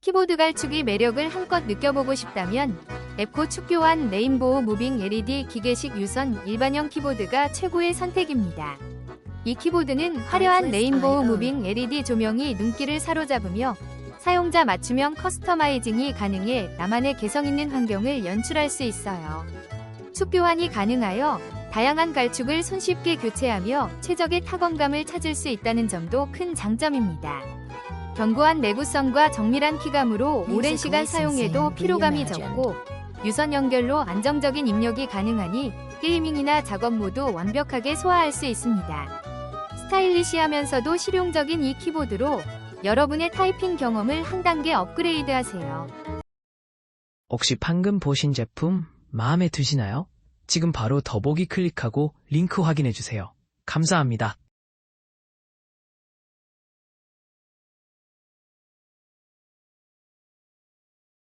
키보드 갈축이 매력을 한껏 느껴보고 싶다면 앱코 축교환 레인보우 무빙 LED 기계식 유선 일반형 키보드가 최고의 선택입니다. 이 키보드는 화려한 레인보우 무빙 LED 조명이 눈길을 사로잡으며 사용자 맞춤형 커스터마이징이 가능해 나만의 개성 있는 환경을 연출할 수 있어요. 축교환이 가능하여 다양한 갈축을 손쉽게 교체하며 최적의 타건감을 찾을 수 있다는 점도 큰 장점입니다. 견고한 내구성과 정밀한 키감으로 오랜 시간 사용해도 피로감이 적고 유선 연결로 안정적인 입력이 가능하니 게이밍이나 작업 모두 완벽하게 소화할 수 있습니다. 스타일리시하면서도 실용적인 이 키보드로 여러분의 타이핑 경험을 한 단계 업그레이드 하세요. 혹시 방금 보신 제품 마음에 드시나요? 지금 바로 더보기 클릭하고 링크 확인해 주세요. 감사합니다.